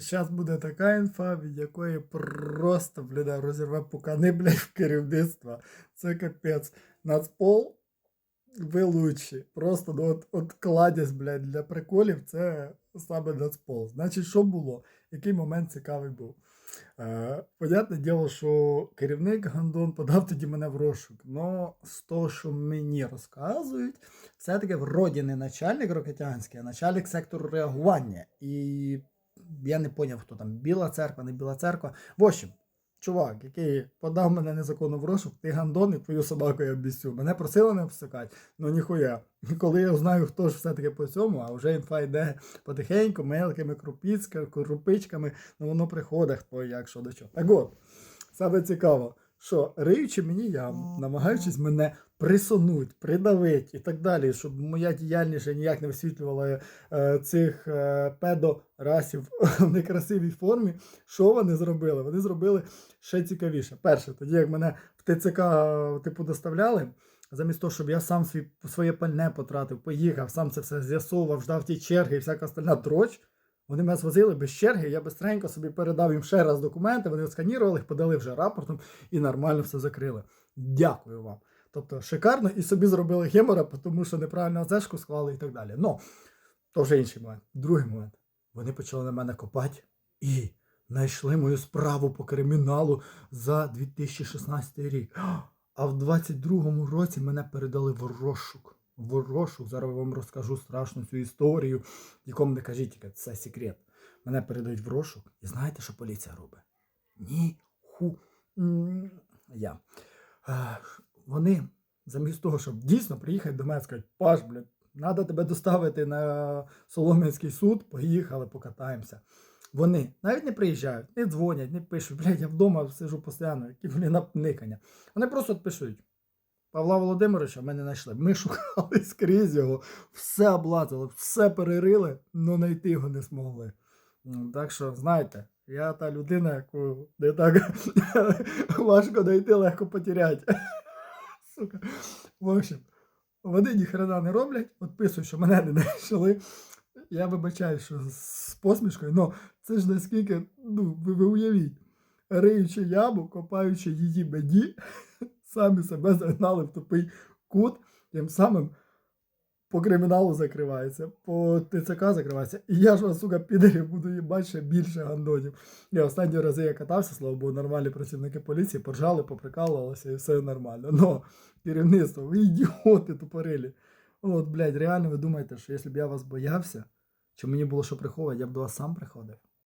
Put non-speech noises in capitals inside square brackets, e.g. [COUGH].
Зараз буде така інфа, від якої просто, бля, розірве пукани, блядь, в керівництва. Це капець. Нацпол, ви лучші. Просто ну, от, от кладязь, блядь, для приколів це саме Нацпол. Значить, що було? Який момент цікавий був? Е, понятне діло, що керівник Гандон подав тоді мене в розшук. Но з того, що мені розказують, все-таки вроді не начальник Рокетянський, а начальник сектору реагування. І я не поняв, хто там Біла церква, не Біла церква. В общем, чувак, який подав мене незаконно в розшук, ти гандон і твою собаку я обіцю. Мене просили не обсикати, ну ніхуя. Коли я знаю, хто ж все-таки по цьому, а вже інфа йде потихеньку, мелкими крупіцька, крупичками, ну воно приходить, хто як, що до чого. Так от, саме цікаво, що риючи мені яму, намагаючись мене присунуть, придавити і так далі, щоб моя діяльність ніяк не висвітлювала е, цих е, педорасів [LAUGHS] в некрасивій формі. Що вони зробили? Вони зробили ще цікавіше. Перше, тоді як мене в ТЦК типу доставляли. Замість того, щоб я сам свій, своє пальне потратив, поїхав, сам це все з'ясовував, ждав ті черги і всяка остальна дроч. Вони мене звозили без черги, я бистренько собі передав їм ще раз документи, вони сканірували їх, подали вже рапортом і нормально все закрили. Дякую вам. Тобто шикарно і собі зробили гемора, тому що неправильно АЗшку склали і так далі. Ну, то вже інший момент. Другий момент. Вони почали на мене копати і знайшли мою справу по криміналу за 2016 рік. А в 22-му році мене передали в розшук. В розшук. Зараз я вам розкажу страшну цю історію. Нікому не кажіть, це секрет. Мене передають в розшук. І знаєте, що поліція робить? Ні. Ху. Я. Е, Вони, замість того, щоб дійсно приїхати до мене і сказати, Паш, блядь, треба тебе доставити на Солом'янський суд, поїхали, покатаємося. Вони навіть не приїжджають, не дзвонять, не пишуть, блядь, я вдома сижу постійно, які вони напникання. Вони просто пишуть. Павла Володимировича ми не знайшли. Ми [LAUGHS] шукали скрізь його, все облазили, все перерили, але знайти його не змогли. Так що, знаєте, я та людина, яку не так [LAUGHS] важко знайти, легко потеряти. [LAUGHS] Сука. В общем, вони ніхрена не роблять, от що мене не знайшли. Я вибачаю, що з посмішкою, але це ж наскільки, ну, ви, уявіть, риючи яму, копаючи її меді, самі себе загнали в тупий кут, тим самим по криміналу закривається, по ТЦК закривається. І я ж вас, сука, підерів буду їбати більше гандонів. Я останні рази я катався, слава Богу, нормальні працівники поліції поржали, поприкалувалися і все нормально. Но керівництво, ви ідіоти тупорилі. От, блядь, реально ви думаєте, що якщо б я вас боявся, чи мені було що приховувати, я б до вас сам приходив?